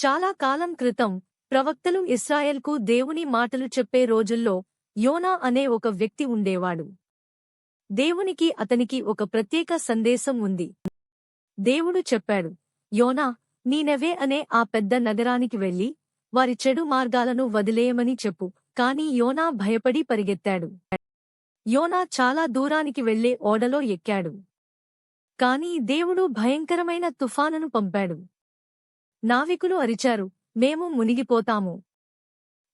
చాలా కాలం క్రితం ప్రవక్తలు ఇస్రాయెల్కు దేవుని మాటలు చెప్పే రోజుల్లో యోనా అనే ఒక వ్యక్తి ఉండేవాడు. దేవునికి అతనికి ఒక ప్రత్యేక సందేశం ఉంది. దేవుడు చెప్పాడు యోనా నీనెవే అనే ఆ పెద్ద నగరానికి వెళ్ళి వారి చెడు మార్గాలను వదిలేయమని చెప్పు కాని యోనా భయపడి పరిగెత్తాడు. యోనా చాలా దూరానికి వెళ్ళే ఓడలో ఎక్కాడు. కాని దేవుడు భయంకరమైన తుఫానును పంపాడు. నావికులు అరిచారు. మేము మునిగిపోతాము.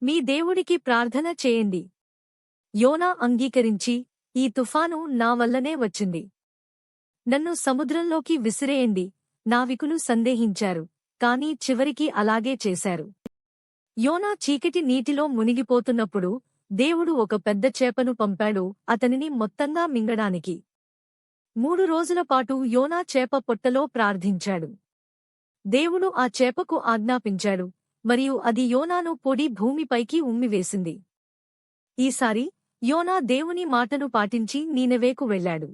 మీ దేవుడికి ప్రార్థన చేయండి. యోనా అంగీకరించి ఈ తుఫాను నా వల్లనే వచ్చింది. నన్ను సముద్రంలోకి విసిరేయండి. నావికులు సందేహించారు. కాని చివరికి అలాగే చేశారు. యోనా చీకటి నీటిలో మునిగిపోతున్నప్పుడు దేవుడు ఒక పెద్ద చేపను పంపాడు అతనిని మొత్తంగా మింగడానికి. మూడు రోజుల పాటు యోనా చేప పొట్టలో ప్రార్థించాడు. దేవుడు ఆ చేపకు ఆజ్ఞాపించాడు మరియు అది యోనాను పొడి భూమిపైకి ఉమ్మివేసింది. ఈసారి యోనా దేవుని మాటను పాటించి నీనెవేకు వెళ్ళాడు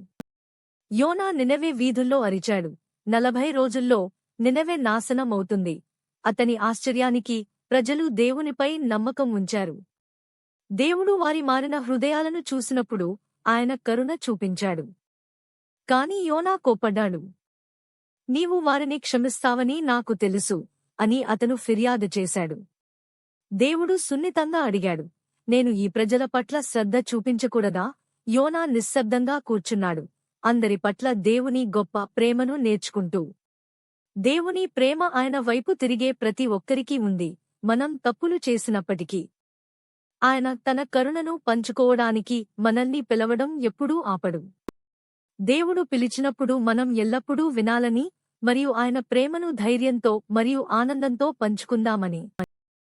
యోనా నినవే వీధుల్లో అరిచాడు. నలభై రోజుల్లో నినవే నాశనమవుతుంది. అతని ఆశ్చర్యానికి ప్రజలు దేవునిపై నమ్మకం ఉంచారు. దేవుడు వారి మారిన హృదయాలను చూసినప్పుడు ఆయన కరుణ చూపించాడు. కాని యోనా కోప్పడ్డాడు. నీవు వారిని క్షమిస్తావని నాకు తెలుసు అని అతను ఫిర్యాదు చేశాడు. దేవుడు సున్నితంగా అడిగాడు నేను ఈ ప్రజల పట్ల శ్రద్ధ చూపించకూడదా? యోనా నిశ్శబ్దంగా కూర్చున్నాడు అందరి పట్ల దేవుని గొప్ప ప్రేమను నేర్చుకుంటూ. దేవుని ప్రేమ ఆయన వైపు తిరిగే ప్రతి ఒక్కరికీ ఉంది మనం తప్పులు చేసినప్పటికీ. ఆయన తన కరుణను పంచుకోవడానికి మనల్ని పిలవడం ఎప్పుడూ ఆపడు. దేవుడు పిలిచినప్పుడు మనం ఎల్లప్పుడూ వినాలని మరియు ఆయన ప్రేమను ధైర్యంతో మరియు ఆనందంతో పంచుకుందామని.